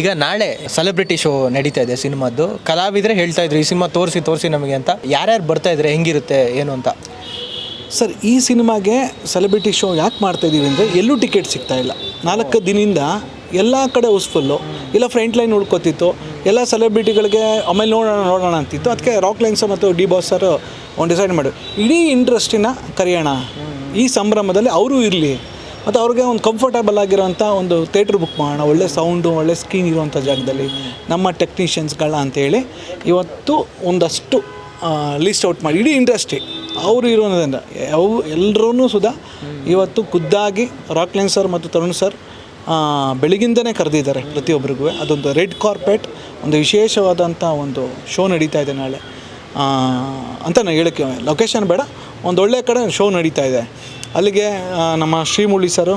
ಈಗ ನಾಳೆ celebrity show ನಡೀತಾ ಇದೆ ಸಿನಿಮಾದ್ದು. ಕಲಾವಿದ್ರೆ ಹೇಳ್ತಾ ಇದ್ರು, ಈ ಸಿನಿಮಾ ತೋರಿಸಿ ತೋರಿಸಿ ನಮಗೆ ಅಂತ. ಯಾರ್ಯಾರು ಬರ್ತಾ ಇದ್ರೆ ಹೆಂಗಿರುತ್ತೆ, ಏನು ಅಂತ? ಸರ್, ಈ ಸಿನಿಮಾಗೆ ಸೆಲೆಬ್ರಿಟಿ ಶೋ ಯಾಕೆ ಮಾಡ್ತಾ ಇದ್ದೀವಿ ಅಂದರೆ ಎಲ್ಲೂ ಟಿಕೆಟ್ ಸಿಗ್ತಾ ಇಲ್ಲ. ನಾಲ್ಕು ದಿನದಿಂದ ಎಲ್ಲ ಕಡೆ ಹೌಸ್ಫುಲ್ಲು ಇಲ್ಲ ಫ್ರಂಟ್ ಲೈನ್ ಉಳ್ಕೊತಿತ್ತು. ಎಲ್ಲ ಸೆಲೆಬ್ರಿಟಿಗಳಿಗೆ ಆಮೇಲೆ ನೋಡೋಣ ನೋಡೋಣ ಅಂತಿತ್ತು. ಅದಕ್ಕೆ ರಾಕ್ ಲೈನ್ಸ್ ಮತ್ತು ಡಿ ಬಾಸ್ ಸರ್ ಒಂದು ಡಿಸೈಡ್ ಮಾಡಿ ಇಡೀ ಇಂಟ್ರೆಸ್ಟಿನ ಕರೆಯೋಣ. ಈ ಸಂಭ್ರಮದಲ್ಲಿ ಅವರು ಇರಲಿ. ಮತ್ತು ಅವ್ರಿಗೆ ಒಂದು ಕಂಫರ್ಟಬಲ್ ಆಗಿರೋಂಥ ಒಂದು ಥೇಟ್ರ್ ಬುಕ್ ಮಾಡೋಣ, ಒಳ್ಳೆ ಸೌಂಡು ಒಳ್ಳೆ ಸ್ಕ್ರೀನ್ ಇರುವಂಥ ಜಾಗದಲ್ಲಿ ನಮ್ಮ ಟೆಕ್ನಿಷಿಯನ್ಸ್ಗಳ ಅಂತೇಳಿ ಇವತ್ತು ಒಂದಷ್ಟು ಲಿಸ್ಟ್ ಔಟ್ ಮಾಡಿ. ಇಡೀ ಇಂಡಸ್ಟ್ರಿ ಅವರು ಇರೋದ್ರಿಂದ ಅವು ಎಲ್ಲರೂ ಸುಧಾ ಇವತ್ತು ಖುದ್ದಾಗಿ ರಾಕ್ಲೈನ್ ಸರ್ ಮತ್ತು ತರುಣ್ ಸರ್ ಬೆಳಗಿಂದನೇ ಕರೆದಿದ್ದಾರೆ ಪ್ರತಿಯೊಬ್ಬರಿಗೂ ಅದೊಂದು ರೆಡ್ ಕಾರ್ಪೆಟ್, ಒಂದು ವಿಶೇಷವಾದಂಥ ಒಂದು ಶೋ ನಡೀತಾ ಇದೆ ನಾಳೆ. ಅಂತ ನಾನು ಹೇಳೋಕ್ಕೆ ಲೊಕೇಶನ್ ಬೇಡ ಒಂದು ಒಳ್ಳೆ ಕಡೆ ಶೋ ನಡೀತಾ ಇದೆ. ಅಲ್ಲಿಗೆ ನಮ್ಮ ಶ್ರೀಮುಳಿ ಸರು,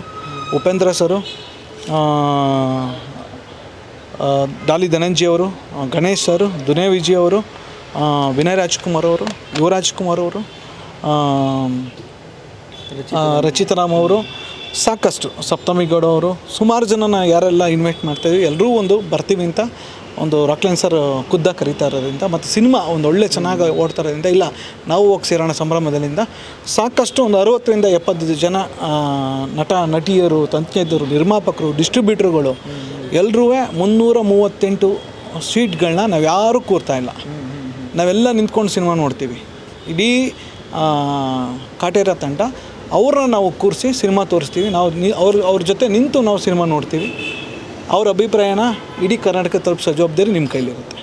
ಉಪೇಂದ್ರ ಸರು ಡಾಲಿ ಧನಂಜಿಯವರು ಗಣೇಶ್ ಸರು, ದುನೇ ವಿಜಯ್ ಅವರು ವಿನಯ್ ರಾಜ್ಕುಮಾರ್ ಅವರು, ಯುವರಾಜ್ ಕುಮಾರ್ ಅವರು ರಚಿತಾ ರಾಮ್ ಅವರು, ಸಾಕಷ್ಟು ಸಪ್ತಮಿ ಗೌಡ ಅವರು, ಸುಮಾರು ಜನನ ಯಾರೆಲ್ಲ ಇನ್ವೈಟ್ ಮಾಡ್ತಾಯಿದ್ವಿ ಎಲ್ಲರೂ ಒಂದು ಬರ್ತೀವಿ ಅಂತ ಒಂದು ರಾಕ್ಲೈನ್ ಸರ್ ಖುದ್ದ ಕರೀತಾ ಇರೋದ್ರಿಂದ ಮತ್ತು ಸಿನಿಮಾ ಒಂದು ಒಳ್ಳೆ ಚೆನ್ನಾಗಿ ಓಡ್ತಾ ಇರೋದ್ರಿಂದ ಇಲ್ಲ, ನಾವು ಹೋಗಿ ಸೇರೋಣ ಸಂಭ್ರಮದಲ್ಲಿಂದ. ಸಾಕಷ್ಟು ಒಂದು ಅರವತ್ತರಿಂದ ಎಪ್ಪತ್ತೈದು ಜನ ನಟ, ನಟಿಯರು, ತಂತ್ರಜ್ಞರು, ನಿರ್ಮಾಪಕರು ಡಿಸ್ಟ್ರಿಬ್ಯೂಟ್ರುಗಳು ಎಲ್ಲರೂ ಮುನ್ನೂರ ಮೂವತ್ತೆಂಟು ಸೀಟ್ಗಳನ್ನ ನಾವು ಯಾರೂ ಕೂರ್ತಾ ಇಲ್ಲ. ನಾವೆಲ್ಲ ನಿಂತ್ಕೊಂಡು ಸಿನಿಮಾ ನೋಡ್ತೀವಿ. ಇಡೀ ಕಾಟೇರ ತಂಡ, ಅವ್ರನ್ನ ನಾವು ಕೂರಿಸಿ ಸಿನಿಮಾ ತೋರಿಸ್ತೀವಿ. ನಾವು ಅವ್ರ ಅವ್ರ ಜೊತೆ ನಿಂತು ನಾವು ಸಿನಿಮಾ ನೋಡ್ತೀವಿ. ಅವ್ರ ಅಭಿಪ್ರಾಯನ ಇಡೀ ಕರ್ನಾಟಕ ತಲುಪಿಸೋ ಜವಾಬ್ದಾರಿ ನಿಮ್ಮ ಕೈಲಿರುತ್ತೆ.